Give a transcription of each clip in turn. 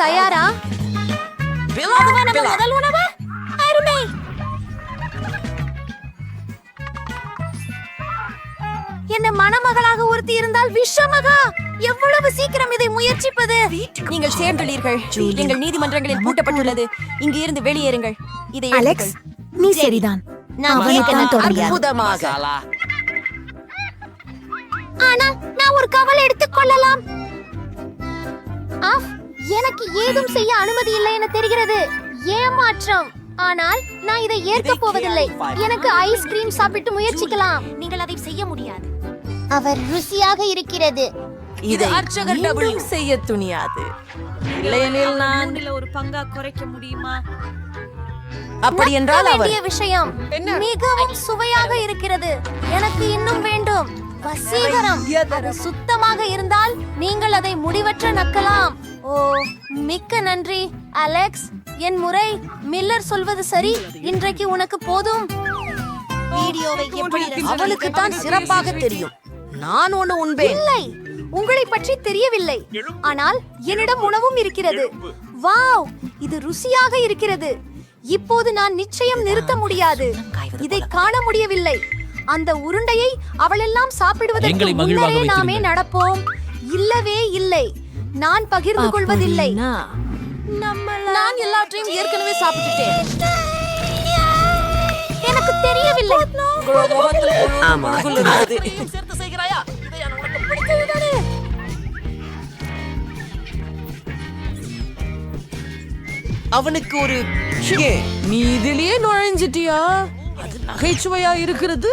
தயாரா? அதுவா நம்ம முதல் உணவு? அருமை. என்ன மணமகளாக ஒருத்தி இருந்தால் விஷமகா எவ்வளவு சீக்கிரம் இதை முயற்சிப்பது? நீங்கள் சேர்ந்துள்ளீர்கள். எங்கள் நீதிமன்றங்களில் பூட்டப்பட்டுள்ளது. இங்கு இருந்து வெளியேறுங்கள். இதை அலெக்ஸ். நீ சரிதான். அற்புதமாக. ஆனால் நான் ஒரு கவலை எடுத்துக் கொள்ளலாம். ஆஃப், எனக்கு ஏதும் செய்ய அனுமதி இல்லை என தெரிகிறது. ஏமாற்றம். ஆனால் நான் இதை ஏற்க போவதில்லை. எனக்கு ஐஸ்கிரீம் சாப்பிட்டு முயற்சிக்கலாம். நீங்கள் அதை செய்ய முடியாது. அவர் ருசியாக இருக்கிறது. இதை அர்ச்சகர் டபுள் செய்ய துணியாது. இல்லையெனில் நான் ஒரு பங்கா குறைக்க முடியுமா? அப்படி என்றால் அவர் விஷயம் மிகவும் சுவையாக இருக்கிறது. எனக்கு இன்னும் வேண்டும். வசீகரம். அது சுத்தமாக இருந்தால் நீங்கள் அதை முடிவற்ற நக்கலாம். ஓ மிக்க நன்றி அலெக்ஸ். என் முறை மில்லர் சொல்வது சரி. இன்றைக்கு உனக்கு போதும். வீடியோவை எப்படி அவளுக்கு தான் சிறப்பாக தெரியும். நான் ஒண்ணு உண்பேன். இல்லை. உங்களை பற்றி தெரியவில்லை. ஆனால் என்னிடம் உணவும் இருக்கிறது. வாவ் இது ருசியாக இருக்கிறது. இப்போது நான் நிச்சயம் நிறுத்த முடியாது. இதை காண முடியவில்லை. அந்த உருண்டையை அவளெல்லாம் சாப்பிடுவதற்கு முன்னரே நாமே. நடப்போம். இல்லவே இல்லை. நான் பகிர்ந்து கொள்வதில்லை. நான் எல்லாற்றையும் ஏற்கனவே சாப்பிட்டுட்டேன். எனக்கு தெரியவில்லை. ஆமா. சேர்த்து செய்கிறாயா? அவனுக்கு ஒரு நீ இதிலேயே நுழைஞ்சிட்டியா? அது நகைச்சுவையா இருக்கிறது?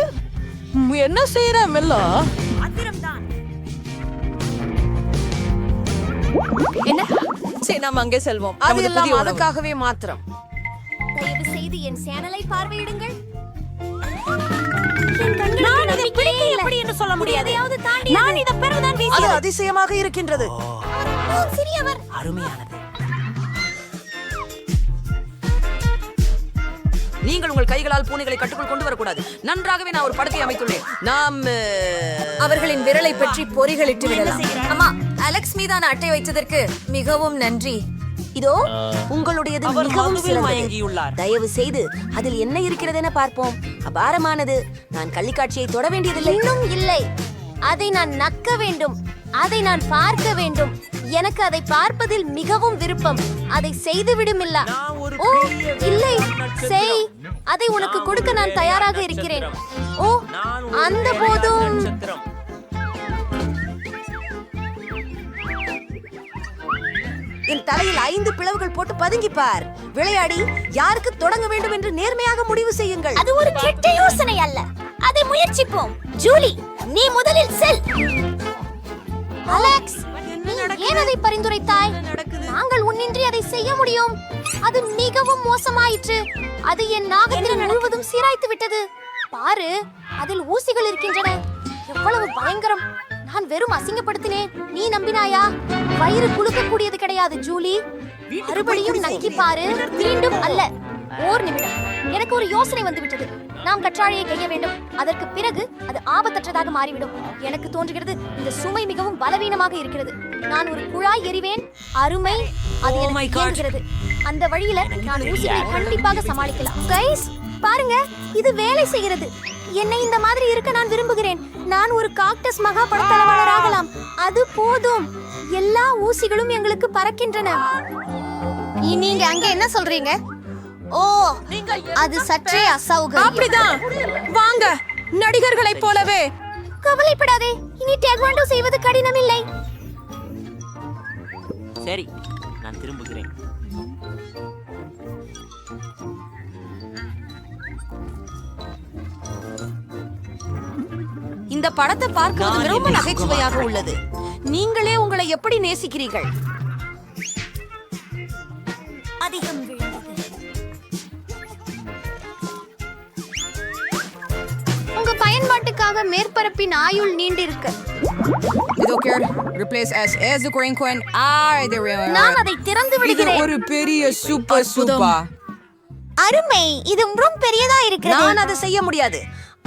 என்ன செய்யற மெல்லா? என்ன? சரி நாம் அங்கே செல்வோம். அது எல்லாம் அதுக்காகவே மாத்திரம். தயவு செய்து என் சேனலை பார்வையிடுங்கள். நான் இதை பிடிக்க எப்படி என்று சொல்ல முடியாது. நான் இதை பெறதான் அது அதிசயமாக இருக்கின்றது. சிறியவர். அருமையானது. நீங்கள் உங்கள் கைகளால் பூனைகளை கட்டுக்குள் கொண்டு வரக்கூடாது. நன்றாகவே நான் ஒரு படத்தை அமைத்துள்ளேன். நாம் அவர்களின் விரலை பற்றி பொறிகளிட்டு விடலாம். அம்மா அலெக்ஸ் மீதான அட்டை வைத்ததற்கு மிகவும் நன்றி. இதோ உங்களுடையது மிகவும் சிறந்தது. மயங்கியுள்ளார். தயவு செய்து அதில் என்ன இருக்கிறது என பார்ப்போம். அபாரமானது. நான் கள்ளிக்காட்சியை தொட வேண்டியதில்லை. இன்னும் இல்லை. அதை நான் நக்க வேண்டும். அதை நான் பார்க்க வேண்டும். எனக்கு அதை பார்ப்பதில் மிகவும் விருப்பம். அதை செய்து விடுமில்லா ஓ இல்லை. செய். அதை உனக்கு கொடுக்க நான் தயாராக இருக்கிறேன். ஓ அந்த போதும். தலையில் ஐந்து பிளவுகள் போட்டு பதுங்கி பார் விளையாடி யாருக்கு தொடங்க வேண்டும் என்று நேர்மையாக முடிவு செய்யுங்கள். அது ஒரு கெட்ட யோசனை அல்ல. அதை முயற்சிப்போம். ஜூலி நீ முதலில் செல். அலெக்ஸ் ஏன் அதை பரிந்துரைத்தாய்? நாங்கள் உன்னின்றி அதை செய்ய முடியும். அது மிகவும் மோசமாயிற்று. அது என் நாகத்திறன் முழுவதும் சீராய்த்து விட்டது. பாரு அதில் ஊசிகள் இருக்கின்றன. எவ்வளவு பயங்கரம். நான் வெறும் அசிங்கப்படுத்தினேன். நீ நம்பினாயா? வயிறு குலுக்கக்கூடியது கிடையாது ஜூலி. மறுபடியும் நக்கி பாரு. மீண்டும் அல்ல. ஓர் நிமிடம். எனக்கு ஒரு யோசனை வந்து விட்டது நாம் கற்றாழையை கைய வேண்டும். அதற்கு பிறகு அது ஆபத்தற்றதாக மாறிவிடும். எனக்கு தோன்றுகிறது இந்த சுமை மிகவும் பலவீனமாக இருக்கிறது. நான் ஒரு குழாய் எறிவேன். அருமை. அது எனக்கு இயங்குகிறது. அந்த வழியில நான் ஊசிகளை கண்டிப்பாக சமாளிக்கலாம். கைஸ் பாருங்க. இது வேலை செய்கிறது. என்னை இந்த மாதிரி இருக்க நான் விரும்புகிறேன். நான் ஒரு காக்டஸ் மகா படத்தளவாளர் ஆகலாம் அது போதும். எல்லா ஊசிகளும் எங்களுக்கு பறக்கின்றன. நீங்க அங்க என்ன சொல்றீங்க? ஓ அது சற்றே அசௌகரியம். அப்படிதான். வாங்க நடிகர்களைப் போலவே. கவலைப்படாதே. இனி டேக்வாண்டோ செய்வது கடினம் இல்லை சரி நான் திரும்புகிறேன். இந்த படத்தை பார்ப்பது ரொம்ப நகைச்சுவையாக உள்ளது. நீங்களே உங்களை எப்படி நேசிக்கிறீர்கள்? அதிகம் உங்க பயன்பாட்டுக்காக மேற்பரப்பின் ஆயுள் நீண்டிருக்கு. இதோ care replace as as the Coin I the நான் அதை திறந்து இது விடுகிறேன். ஒரு பெரிய சூப்பர் சூப்பர் அருமை. இது ரொம்ப பெரியதா இருக்கிறது. நான் அதை செய்ய முடியாது.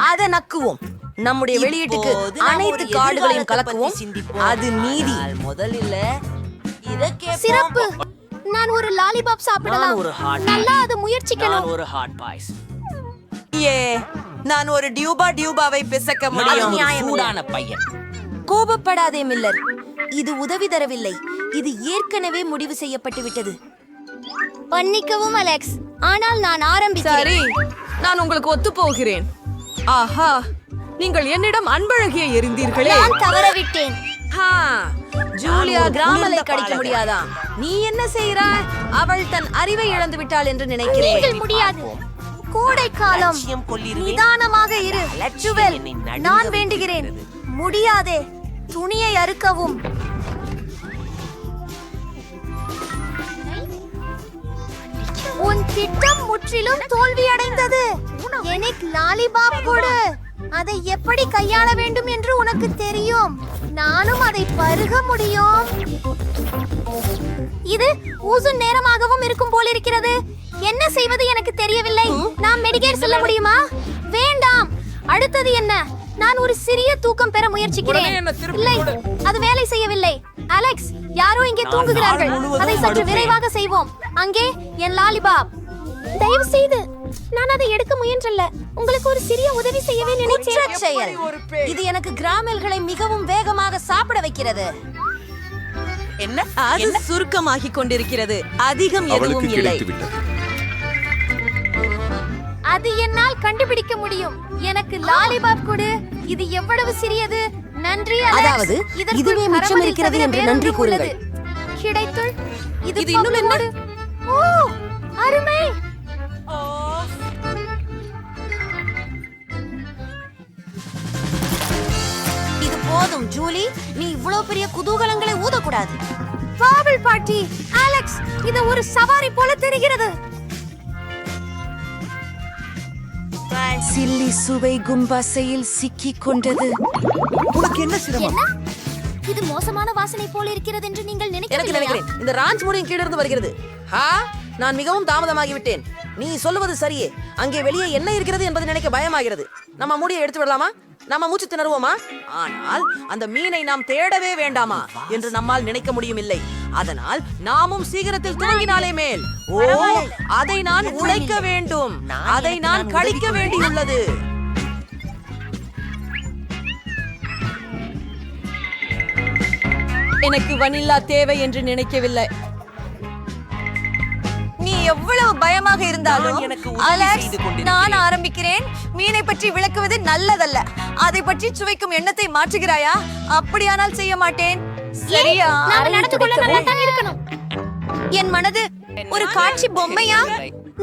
அதை நக்குவோம். நம்முடைய வெளியீட்டுக்கு அனைத்து எதிர்காலத்தை கலக்குவோம். அது நீதி முதலில். சிறப்பு. நான் ஒரு லாலிபாப் சாப்பிடலாம். நல்லா. அது முயற்சிக்கணும். ஒரு ஹாட் பாய்ஸ் ஏ நான் ஒரு டியூபா டியூபாவை பிசக்க முடியும். சூடான பையன். கோபப்படாதே மில்லர். இது உதவி தரவில்லை. இது ஏற்கனவே முடிவு செய்யப்பட்டு விட்டது. பண்ணிக்கவும் அலெக்ஸ். ஆனால் நான் ஆரம்பிக்கிறேன். சரி நான் உங்களுக்கு ஒத்து போகிறேன் ஆஹா. நீங்கள் என்னிடம் அன்பழகிய எரிந்தீர்களே நான் தவறவிட்டேன். ஜூலியா கிராமலை கடிக்க. முடியாதா? நீ என்ன செய்கிறாய் அவள் தன் அறிவை இழந்து விட்டாள் என்று நினைக்கிறேன். முடியாது. கோடை காலம். நிதானமாக இரு. ஜுவல் நான் வேண்டுகிறேன். முடியாதே. துணியை அறுக்கவும். உன் திட்டம் முற்றிலும் தோல்வியடைந்தது. எனக்கு லாலிபாப் கொடு. அதை எப்படி கையாள வேண்டும் என்று உனக்கு தெரியும். நானும் அதை பருக முடியும். இது ஊசு நேரமாகவும் இருக்கும் போல் இருக்கிறது. என்ன செய்வது எனக்கு தெரியவில்லை. நாம் மெடிக்கேர் செல்ல முடியுமா? வேண்டாம். அடுத்தது என்ன? நான் ஒரு சிறிய தூக்கம் பெற முயற்சிக்கிறேன். இல்லை. அது வேலை செய்யவில்லை. அலெக்ஸ் யாரோ இங்கே நான் தூங்குகிறார்கள். அதை சற்று. விரைவாக செய்வோம். அங்கே என் லாலிபாப். தயவு செய்து நான் அதை எடுக்க முயன்றல்ல. உங்களுக்கு ஒரு சிறிய உதவி செய்யவே நினைச்சேன் செயல். இது எனக்கு கிராமல்களை மிகவும் வேகமாக சாப்பிட வைக்கிறது. என்ன? அது என்ன? சுருக்கமாகிக் கொண்டிருக்கிறது. அதிகம் எதுவும் இல்லை. அது என்னால் கண்டுபிடிக்க முடியும். எனக்கு லாலிபாப் கொடு. இது எவ்வளவு சிறியது? நன்றி. அதாவது, இதுவே மிச்சம் இருக்கிறது என்று நன்றி கூறுங்கள். கிடைத்துள் இது இன்னும் என்ன? ஓ அருமை. போதும் ஜூலி. நீ இவ்வளவு பெரிய குதூகலங்களை ஊதக்கூடாது. பாபிள் பாட்டி அலெக்ஸ் இது ஒரு சவாரி போல தெரிகிறது. சில்லி சுவை கும்பாசையில் சிக்கிக் கொண்டது. என்ன இது மோசமான வாசனை போல இருக்கிறது என்று நீங்கள் நினைக்கிறேன். இந்த ராஞ்ச் முடியும் கீழிருந்து வருகிறது. ஹா நான் மிகவும் தாமதமாகி விட்டேன். நீ சொல்லுவது சரியே. அங்கே வெளியே என்ன இருக்கிறது என்பது நினைக்க பயமாகிறது. நம்ம முடியை எடுத்து விடலாமா? நம்ம மூச்சு திணறுவோமா? ஆனால் அந்த மீனை நாம் தேடவே வேண்டாமா என்று நம்மால் நினைக்க முடியும் இல்லை அதனால் நாமும் சீக்கிரத்தில் துவங்கினாலே மேல். ஓ அதை நான் உழைக்க வேண்டும். அதை நான் கழிக்க வேண்டியுள்ளது. எனக்கு வனில்லா தேவை என்று நினைக்கவில்லை. எவ்வளவு பயமாக இருந்தாலும் அலெக்ஸ். நான் ஆரம்பிக்கிறேன். மீனை பற்றி விளக்குவது நல்லதல்ல. அதை பற்றி சுவைக்கும் எண்ணத்தை மாற்றுகிறாயா? அப்படியானால் செய்ய மாட்டேன். சரியா? நாம அறையில் நடந்து கொள்ள துடைக்கவும். நல்லா தான் இருக்கணும். என் மனது ஒரு காட்சி பொம்மையா?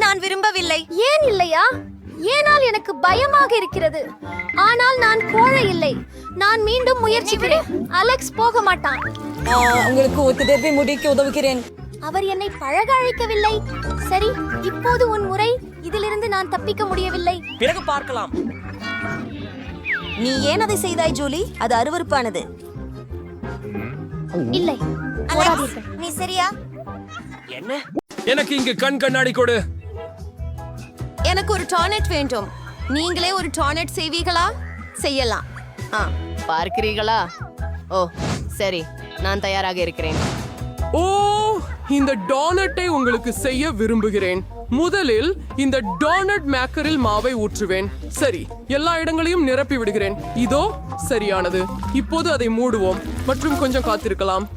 நான் விரும்பவில்லை. ஏன் இல்லையா? ஏனால் எனக்கு பயமாக இருக்கிறது. ஆனால் நான் கோழை இல்லை. நான் மீண்டும் முயற்சிக்கிறேன் அலெக்ஸ் போக மாட்டான். உங்களுக்கு ஒத்துதேர்வை முடிக்க உதவுகிறேன். அவர் என்னை பழக அழைக்கவில்லை சரி இப்போது உன் முறை இதிலிருந்து நான் தப்பிக்க முடியவில்லை. பிறகு பார்க்கலாம். நீ ஏன் அதை செய்தாய் ஜூலி? அது அருவருப்பானது. இல்லை. நீ சரியா? என்ன? எனக்கு இங்கு கண் கண்ணாடி கொடு. எனக்கு ஒரு டாய்லெட் வேண்டும். நீங்களே ஒரு டாய்லெட் செய்வீங்களா செய்யலாம். ஆ பார்க்கிறீர்களா? ஓ சரி நான் தயாராக இருக்கிறேன். ஓ இந்த டோனட்டை உங்களுக்கு செய்ய விரும்புகிறேன். முதலில் இந்த டோனட் மேக்கரில் மாவை ஊற்றுவேன். சரி எல்லா இடங்களையும் நிரப்பி விடுகிறேன். இதோ சரியானது. இப்போது அதை மூடுவோம். மற்றும் கொஞ்சம் காத்திருக்கலாம்.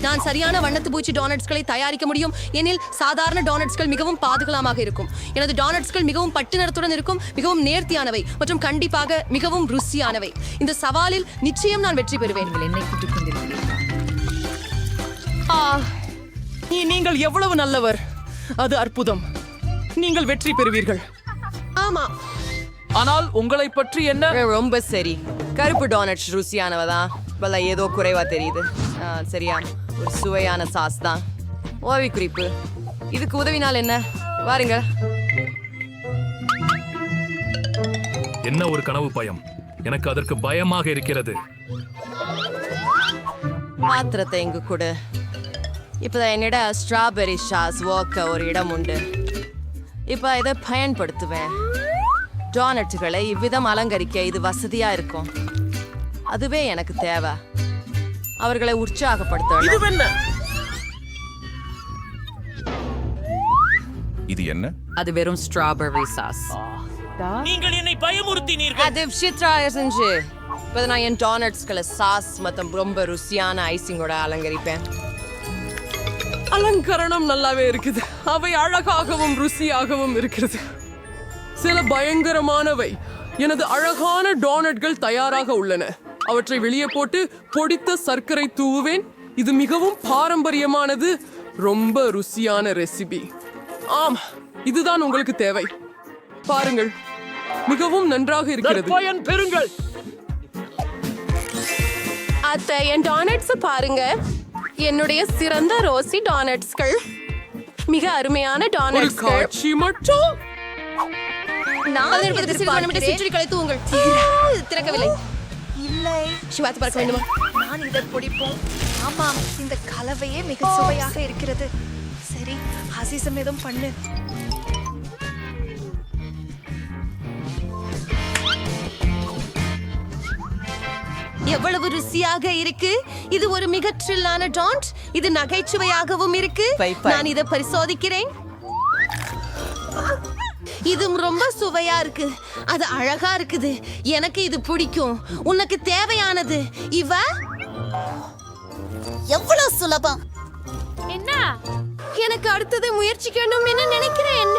நான் சரியான வண்ணத்து பூச்சி டோனட்ஸ்களை தயாரிக்க முடியும். எனில் சாதாரண டோனட்ஸ்கள் மிகவும் பாதுகாலமாக இருக்கும். எனது டோனட்ஸ்கள் மிகவும் பட்டு நிறத்துடன் இருக்கும் மிகவும் நேர்த்தியானவை மற்றும் கண்டிப்பாக மிகவும் ருசியானவை. இந்த சவாலில் நிச்சயம் நான் வெற்றி பெறுவேன். என்னை நீ- நீங்கள் எவ்வளவு நல்லவர். அது அற்புதம். நீங்கள் வெற்றி பெறுவீர்கள். ஆமா. ஆனால் உங்களை பற்றி என்ன? ரொம்ப சரி. கருப்பு டோனட் ருசியானவதா பல ஏதோ குறைவா தெரியுது. சரியா. ஒரு சுவையான சாஸ் தான். ஓவி குறிப்பு. இதுக்கு உதவினால் என்ன? வாருங்க. என்ன ஒரு கனவு பயம்? எனக்கு அதற்கு பயமாக இருக்கிறது. பாத்திரத்தை இங்கு கொடு. இப்போதான் என்னிட ஸ்ட்ராபெரி சாஸ் ஓக்க ஒரு இடம் உண்டு. இப்போ இதை பயன்படுத்துவேன். டோனட்டுகளை இவ்விதம் அலங்கரிக்க இது வசதியா இருக்கும். அதுவே எனக்கு தேவை. அவர்களை உற்சாகப்படுத்த இது என்ன? அது வெறும் ஸ்ட்ராபெர்ரி சாஸ் நீங்கள் என்னை பயமுறுத்தினீர்கள். அது விசித்ரா செஞ்சு இப்போ நான் என் டானட்ஸ்களை சாஸ் மற்றும் ரொம்ப ருசியான ஐசிங்கோட அலங்கரிப்பேன். அலங்கரணம் நல்லாவே இருக்குது. அவை அழகாகவும் ருசியாகவும் இருக்கிறது. சில பயங்கரமானவை. எனது அழகான டோனட்கள் தயாராக உள்ளன. அவற்றை வெளியே போட்டு பொடித்த சர்க்கரை தூவுவேன். இது மிகவும் பாரம்பரியமானது. ரொம்ப ருசியான ரெசிபி ஆம் இதுதான் உங்களுக்கு தேவை. பாருங்கள் மிகவும் நன்றாக இருக்கிறது. பெறுங்கள். அத்தை என் டானட்ஸ் பாருங்க. என்னுடைய சிறந்த ரோசி டானட்ஸ்கள் மிக அருமையான ஒரு டானட்ஸ்கள் காட்சி மட்டும். நான் திறக்கவில்லை. இல்லை. சிவாத்து பார்க்க வேண்டுமா? நான் இதை பிடிப்போம். ஆமாம் இந்த கலவையே மிக சுவையாக இருக்கிறது. சரி ஹசிசம் எதுவும் பண்ணு. எவ்வளவு ருசியாக இருக்கு. இது ஒரு மிக ட்ரில்லான டான்ட் இது நகைச்சுவையாகவும் இருக்கு. நான் இதை பரிசோதிக்கிறேன். இது ரொம்ப சுவையா இருக்கு. அது அழகா இருக்குது. எனக்கு இது பிடிக்கும். உனக்கு தேவையானது. இவ? எவ்வளவு சுலபம். என்ன? எனக்கு அடுத்தது முயற்சிக்கணும் என்று நினைக்கிறேன்?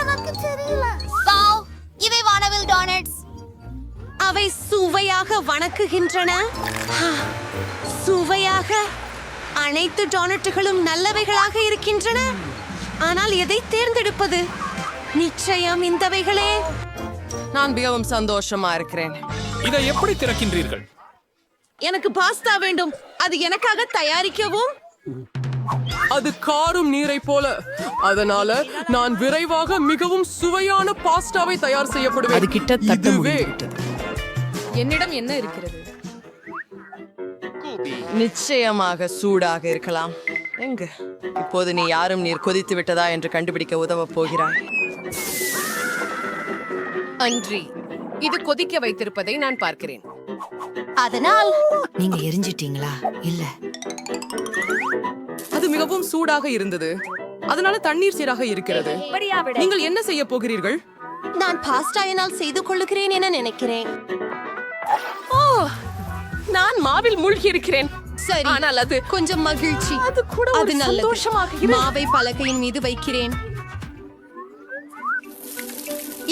எனக்கு தெரியல. வாவ் இவை வானவில் டானட்ஸ் அவை சுவையாக வணக்குகின்றன. சுவையாக அனைத்து டோனட்டுகளும் நல்லவைகளாக இருக்கின்றன. ஆனால் எதை தேர்ந்தெடுப்பது? நிச்சயம் இந்தவைகளே நான் மிகவும் சந்தோஷமா இருக்கிறேன். இதை எப்படி திறக்கின்றீர்கள்? எனக்கு பாஸ்தா வேண்டும். அது எனக்காக தயாரிக்கவும். அது காரும் நீரை போல. அதனால நான் விரைவாக மிகவும் சுவையான பாஸ்டாவை தயார் செய்யப்படுவேன். அது கிட்டத்தட்ட என்னிடம் என்ன இருக்கிறது? நிச்சயமாக சூடாக இருக்கலாம். எங்க? இப்போது நீ யாரும் நீர் கொதித்து விட்டதா என்று கண்டுபிடிக்க உதவ போகிறாய். அன்றி இது கொதிக்க வைத்திருப்பதை நான் பார்க்கிறேன். அதனால் நீங்க எரிஞ்சிட்டீங்களா? இல்ல. அது மிகவும் சூடாக இருந்தது. அதனால தண்ணீர் சீராக இருக்கிறது. நீங்கள் என்ன செய்ய போகிறீர்கள்? நான் பாஸ்டா என்னால் செய்து கொள்ளுகிறேன் என நினைக்கிறேன். ஓ நான் மாவில் மூழ்கி இருக்கிறேன் சரி. ஆனால் அது கொஞ்சம் மகிழ்ச்சி. அது கூட அது நல்லது. மாவை பலகையின் மீது வைக்கிறேன்.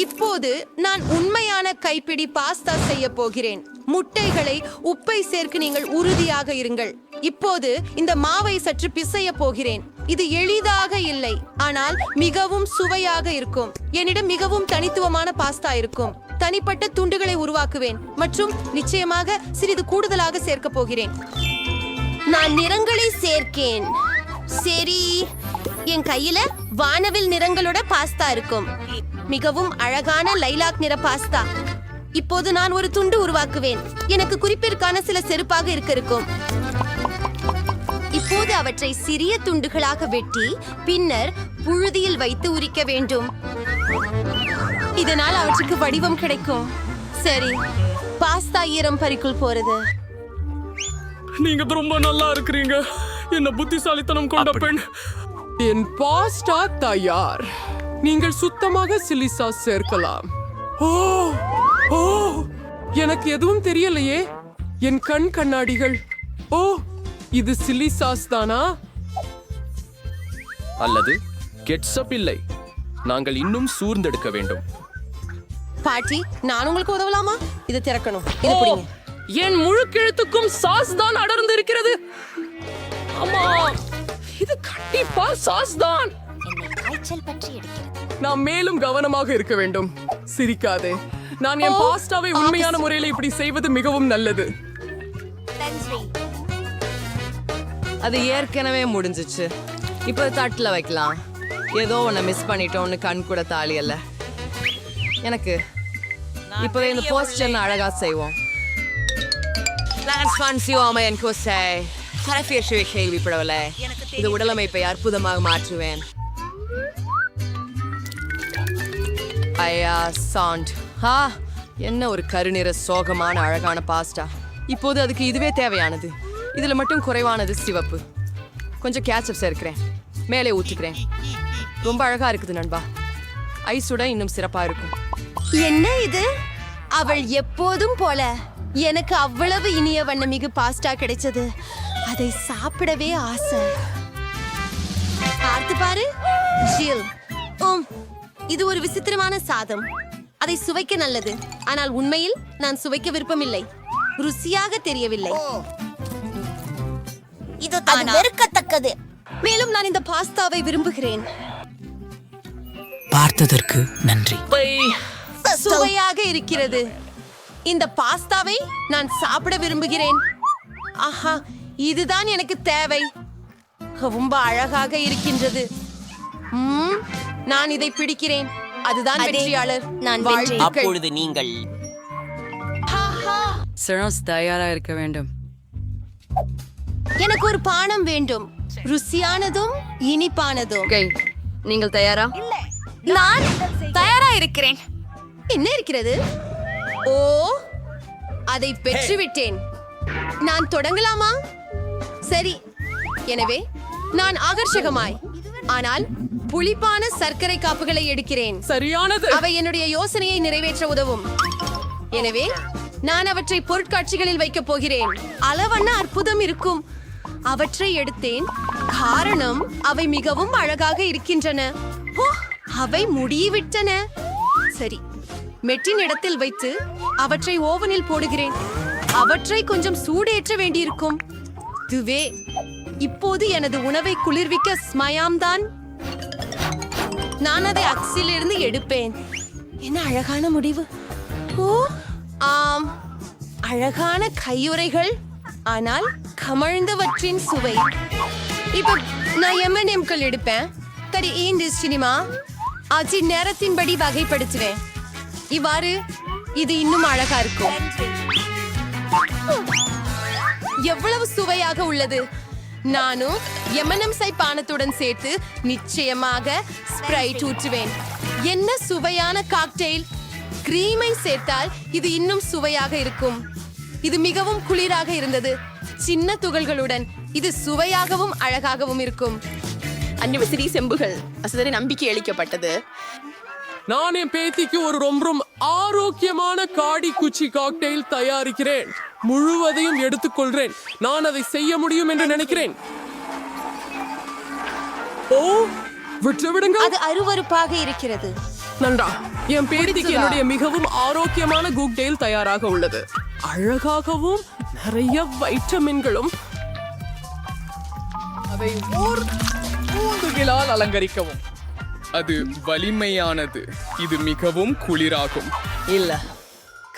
இப்போது நான் உண்மையான கைப்பிடி பாஸ்தா செய்ய போகிறேன். முட்டைகளை உப்பை சேர்க்க நீங்கள் உறுதியாக இருங்கள். இப்போது இந்த மாவை சற்று பிசைய போகிறேன். இது எளிதாக இல்லை. ஆனால் மிகவும் சுவையாக இருக்கும். என்னிடம் மிகவும் தனித்துவமான பாஸ்தா இருக்கும். தனிப்பட்ட துண்டுகளை உருவாக்குவேன். மற்றும் நிச்சயமாக சிறிது கூடுதலாக சேர்க்க போகிறேன். நான் நிறங்களை சேர்க்கேன். சரி. என் கையில வானவில் நிறங்களோட பாஸ்தா இருக்கும். மிகவும் அழகான லைலாக் நிற பாஸ்தா. இப்போது நான் ஒரு துண்டு உருவாக்குவேன். எனக்கு குறிப்பிற்கான சில செருப்பாக இருக்க இருக்கும். இப்போது அவற்றை சிறிய துண்டுகளாக வெட்டி பின்னர் புழுதியில் வைத்து உரிக்க வேண்டும். இதனால் அவற்றுக்கு வடிவம் கிடைக்கும். சரி பாஸ்தா ஈரம் பறிக்குள் போறது. நீங்க ரொம்ப நல்லா இருக்கிறீங்க. என்ன புத்திசாலித்தனம் கொண்ட பெண். என் பாஸ்டா தயார். நீங்கள் சுத்தமாக சில்லி சாஸ் சேர்க்கலாம். ஓ ஓ எனக்கு எதுவும் தெரியலையே. என் கண் கண்ணாடிகள். ஓ இது சில்லி சாஸ் தானா? அல்லது கெட்சப் இல்லை. நாங்கள் இன்னும் சூர்ந்தெடுக்க வேண்டும். பாட்டி நான் உங்களுக்கு உதவலாமா? இதை திறக்கணும். என் முழு கிழத்துக்கும் சாஸ் தான் அடர்ந்து இருக்கிறது ஆமா இது கண்டிப்பா சாஸ் தான். காய்ச்சல் பற்றி எடுக்கிறது நாம் மேலும் கவனமாக இருக்க வேண்டும். சிரிக்காதே. நான் என் பாஸ்டாவை உண்மையான முறையில் இப்படி செய்வது மிகவும் நல்லது. அது ஏற்கனவே முடிஞ்சிச்சு. இப்போ தட்டில் வைக்கலாம். ஏதோ ஒன்று மிஸ் பண்ணிட்டோம்னு கண் கூட தாலி அல்ல. எனக்கு இப்போவே இந்த போஸ்டர் அழகா செய்வோம். லான்ஸ் ஃபன்சியோம என் கோசை கரஃபியர் கேள்விப்படவில்லை இந்த உடலமைப்பை அற்புதமாக மாற்றுவேன். ஐயா சாண்ட் ஹா என்ன ஒரு கருநிற சோகமான அழகான பாஸ்டா இப்போது அதுக்கு இதுவே தேவையானது. இதில் மட்டும் குறைவானது சிவப்பு. கொஞ்சம் கேச்சப் சேர்க்கிறேன். மேலே ஊற்றிக்கிறேன் ரொம்ப அழகா இருக்குது நண்பா. ஐஸோட இன்னும் சிறப்பா இருக்கும். என்ன இது? அவள் எப்போதும் போல. எனக்கு அவ்வளவு இனிய வண்ணமிகு பாஸ்டா கிடைச்சது. அதை சாப்பிடவே ஆசை. பார்த்து பாரு ஜில். ஓம் இது ஒரு விசித்திரமான சாதம். அதை சுவைக்க நல்லது. ஆனால் உண்மையில் நான் சுவைக்க விருப்பமில்லை. ருசியாக தெரியவில்லை. இது வெறுக்கத்தக்கது. மேலும் நான் இந்த பாஸ்தாவை விரும்புகிறேன். பார்த்ததற்கு நன்றி. சுவையாக இருக்கிறது. இந்த பாஸ்தாவை நான் சாப்பிட விரும்புகிறேன். ஆஹா இதுதான் எனக்கு தேவை. ரொம்ப அழகாக இருக்கின்றது. நான் இதை பிடிக்கிறேன். அதுதான் வெற்றியாளர். நான் அப்பொழுது நீங்கள் சிரஸ் தயாரா இருக்க வேண்டும். எனக்கு ஒரு பானம் வேண்டும். ருசியானதும் இனிப்பானதும். நீங்கள் தயாரா? நான் தயாரா இருக்கிறேன். என்ன இருக்கிறது? ஓ அதை பெற்றுவிட்டேன். நான் தொடங்கலாமா? சரி. எனவே நான் ஆகர்ஷகமாய். ஆனால் புளிப்பான சர்க்கரை காப்புகளை எடுக்கிறேன். சரியானது. அவை என்னுடைய யோசனையை நிறைவேற்ற உதவும். எனவே நான் அவற்றை பொருட்காட்சிகளில் வைக்கப் போகிறேன். அளவண்ண அற்புதம் இருக்கும். அவற்றை எடுத்தேன். காரணம் அவை மிகவும் அழகாக இருக்கின்றன. அவை முடிவிட்டன. சரி மெட்டின் இடத்தில் வைத்து அவற்றை ஓவனில் போடுகிறேன். அவற்றை கொஞ்சம் சூடேற்ற வேண்டியிருக்கும். துவே இப்போது எனது உணவை குளிர்விக்க ஸ்மயாம் தான் நான் அதை அக்ஸிலிருந்து எடுப்பேன். என்ன அழகான முடிவு. ஓ ஆம். அழகான கையுறைகள் ஆனால் கமழ்ந்தவற்றின் சுவை. இப்போ நான் எம்என்எம்கள் எடுப்பேன். கடி ஏன் சினிமா? ஆச்சி நேரத்தின்படி வகைப்படுத்துவேன். இவ்வாறு இது இன்னும் அழகா இருக்கும். எவ்வளவு சுவையாக உள்ளது? நானும் எம்என்எம் சை பானத்துடன் சேர்த்து நிச்சயமாக ஸ்ப்ரைட் ஊற்றுவேன். என்ன சுவையான காக்டெயில் கிரீமை சேர்த்தால் இது இன்னும் சுவையாக இருக்கும். இது மிகவும் குளிராக இருந்தது. சின்ன துகள்களுடன் இது சுவையாகவும் அழகாகவும் இருக்கும். அன்னிவசரி செம்புகள். அசதரை நம்பிக்கை அளிக்கப்பட்டது. நான் என் பேத்திக்கு ஒரு ரொம்ப ரொம்ப ஆரோக்கியமான காடி குச்சி காக்டெயில் தயாரிக்கிறேன். முழுவதையும் எடுத்துக்கொள்றேன் நான் அதை செய்ய முடியும் என்று நினைக்கிறேன். ஓ விட்டு விடுங்க அது அருவருப்பாக இருக்கிறது. நன்றா. என் பேத்திக்கு என்னுடைய மிகவும் ஆரோக்கியமான குக்டெயில் தயாராக உள்ளது. அழகாகவும் நிறைய வைட்டமின்களும் அதை ஓர் ஊந்துகிலால் அலங்கரிக்கவும். அது வலிமையானது. இது மிகவும் குளிராகும். இல்ல.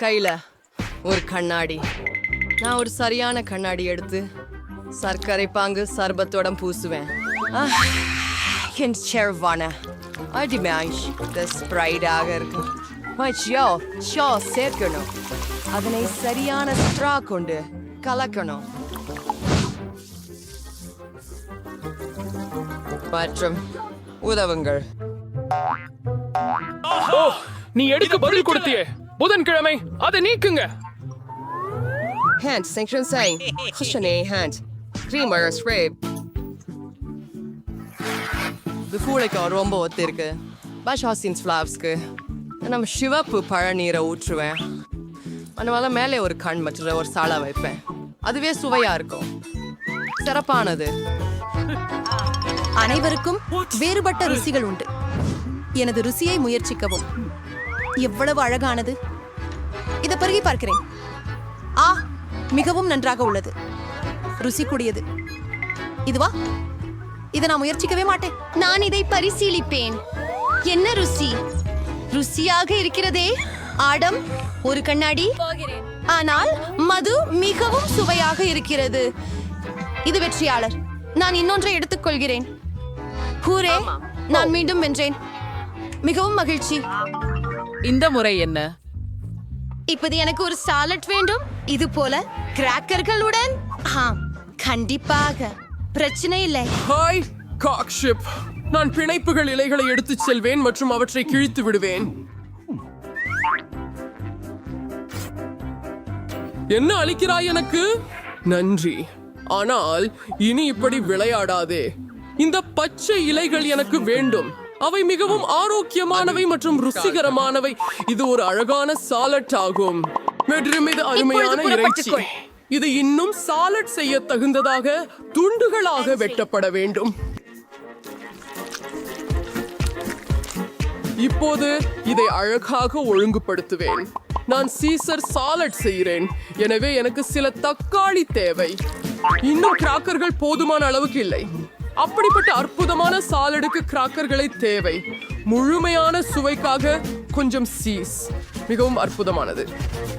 கையில ஒரு கண்ணாடி. நான் ஒரு சரியான கண்ணாடி எடுத்து சர்க்கரை பாங்கு சர்பத்தோட பூசுவேன். ஆஹ், என் செர்வான. அடிமேஷ் ஸ்ப்ரைடாக இருக்கு. மச்சியோ ஷோ சேர்க்கணும். அதனை சரியான ஸ்ட்ரா கொண்டு கலக்கணும். மற்றும் உதவுங்கள். ஓ நீ எடுக்க பதில் கொடுத்தியே. புதன்கிழமை அதை நீக்குங்க. Hand sanction saying, Hushane hand, creamer spray. இது பூளைக்கு ரொம்ப ஒத்து இருக்கு பஷாசின்ஸ் ஃப்ளாப்ஸ்க்கு நம்ம சிவப்பு பழநீரை ஊற்றுவேன். அதனால மேலே ஒரு கண் மற்ற ஒரு சாலா வைப்பேன். அதுவே சுவையா இருக்கும். சிறப்பானது. அனைவருக்கும் வேறுபட்ட ருசிகள் உண்டு. எனது ருசியை முயற்சிக்கவும். எவ்வளவு அழகானது. இத பருகி பார்க்கிறேன். ஆ மிகவும் நன்றாக உள்ளது. ருசி கூடியது. இதுவா? இதை நான் முயற்சிக்கவே மாட்டேன். நான் இதை பரிசீலிப்பேன். என்ன ருசி? ருசியாக இருக்கிறதே. ஆடம் ஒரு கண்ணாடி. ஆனால் மது மிகவும் சுவையாக இருக்கிறது. இது வெற்றியாளர். நான் இன்னொன்றை எடுத்துக்கொள்கிறேன். ஹூரே நான் மீண்டும் வென்றேன். மிகவும் மகிழ்ச்சி. இந்த முறை என்ன? இப்போது எனக்கு ஒரு சாலட் வேண்டும். இது போல கிராக்கர்களுடன் ஆம் கண்டிப்பாக. பிரச்சனை இல்லை. ஹாய் காக்ஷிப் நான் பிணைப்புகள் இலைகளை எடுத்துச் செல்வேன் மற்றும் அவற்றை கிழித்து விடுவேன். என்ன அளிக்கிறாய் எனக்கு? நன்றி. ஆனால் இனி இப்படி விளையாடாதே. இந்த பச்சை இலைகள் எனக்கு வேண்டும். அவை மிகவும் ஆரோக்கியமானவை மற்றும் ருசிகரமானவை. இது ஒரு அழகான சாலட் ஆகும். மற்றும் இது அருமையான இறைச்சி. இது இன்னும் சாலட் செய்ய தகுந்ததாக துண்டுகளாக வெட்டப்பட வேண்டும். இப்போது இதை அழகாக ஒழுங்குபடுத்துவேன். நான் சீசர் சாலட் செய்கிறேன். எனவே எனக்கு சில தக்காளி தேவை. இன்னும் கிராக்கர்கள் போதுமான அளவுக்கு இல்லை. அப்படிப்பட்ட அற்புதமான சாலடுக்கு கிராக்கர்களை தேவை. முழுமையான சுவைக்காக கொஞ்சம் சீஸ். மிகவும் அற்புதமானது.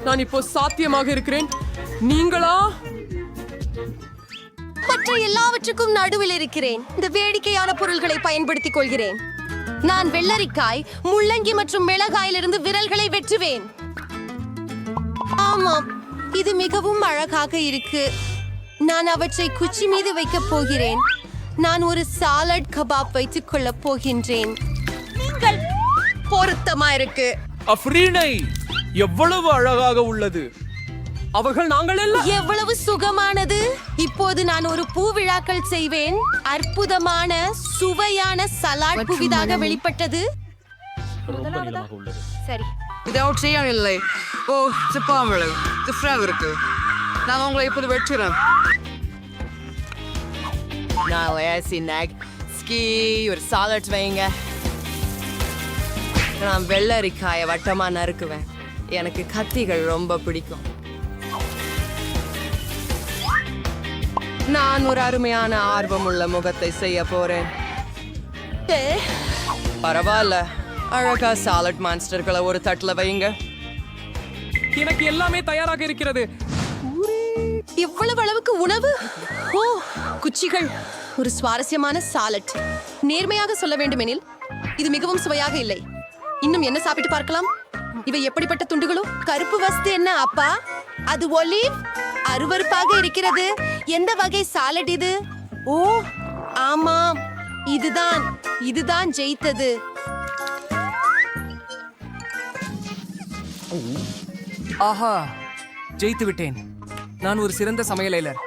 நான் இப்போ சாத்தியமாக இருக்கிறேன். நீங்களா? மற்ற எல்லாவற்றுக்கும் நடுவில் இருக்கிறேன். இந்த வேடிக்கையான பொருள்களை பயன்படுத்திக் கொள்கிறேன். நான் வெள்ளரிக்காய் முள்ளங்கி மற்றும் மிளகாயிலிருந்து விரல்களை வெட்டுவேன். ஆமாம் இது மிகவும் அழகாக இருக்கு. நான் அவற்றை குச்சி மீது வைக்கப் போகிறேன். நான் ஒரு சாலட் கபாப் வைத்துக் கொள்ளப் போகின்றேன். பொருத்தமா இருக்கு. அஃப்ரீனை எவ்வளவு அழகாக உள்ளது. அவர்கள் நாங்கள் எல்லாம் எவ்வளவு சுகமானது. இப்போது நான் ஒரு பூவிழாக்கள் செய்வேன். அற்புதமான சுவையான சலாட் புதிதாக வெளிப்பட்டது. சரி. இது அவற்றையும் இல்லை ஓ சிப்பாமழை டிஃப்ரெண்ட் இருக்கு நான் உங்களை இப்போது வெட்டுறேன் நான் லேசி நக் ஸ்கீ ஒரு சாலட் வைங்க நான் வெள்ளரிக்காயை வட்டமா நறுக்குவேன் எனக்கு கத்திகள் ரொம்ப பிடிக்கும் நான் ஒரு அருமையான ஆர்வமுள்ள முகத்தை செய்ய போறேன் பரவாயில்ல அழகா சாலட் மான்ஸ்டர்களை ஒரு தட்டுல வைங்க எனக்கு எல்லாமே தயாராக இருக்கிறது. எவ்வளவு அளவுக்கு உணவு? ஓ குச்சிகள். ஒரு சுவாரஸ்யமான சாலட் நேர்மையாக சொல்ல வேண்டுமெனில் இது மிகவும் சுவையாக இல்லை. இன்னும் என்ன சாப்பிட்டு பார்க்கலாம்? இவை எப்படிப்பட்ட துண்டுகளோ? கருப்பு வஸ்து என்ன அப்பா? அது ஒலிவ்? அருவருப்பாக இருக்கிறது. எந்த வகை சாலட் இது? ஓ ஆமாம். இதுதான். இதுதான் ஜெயித்தது. ஆஹா ஜெயித்து விட்டேன். நான் ஒரு சிறந்த சமையலாளர்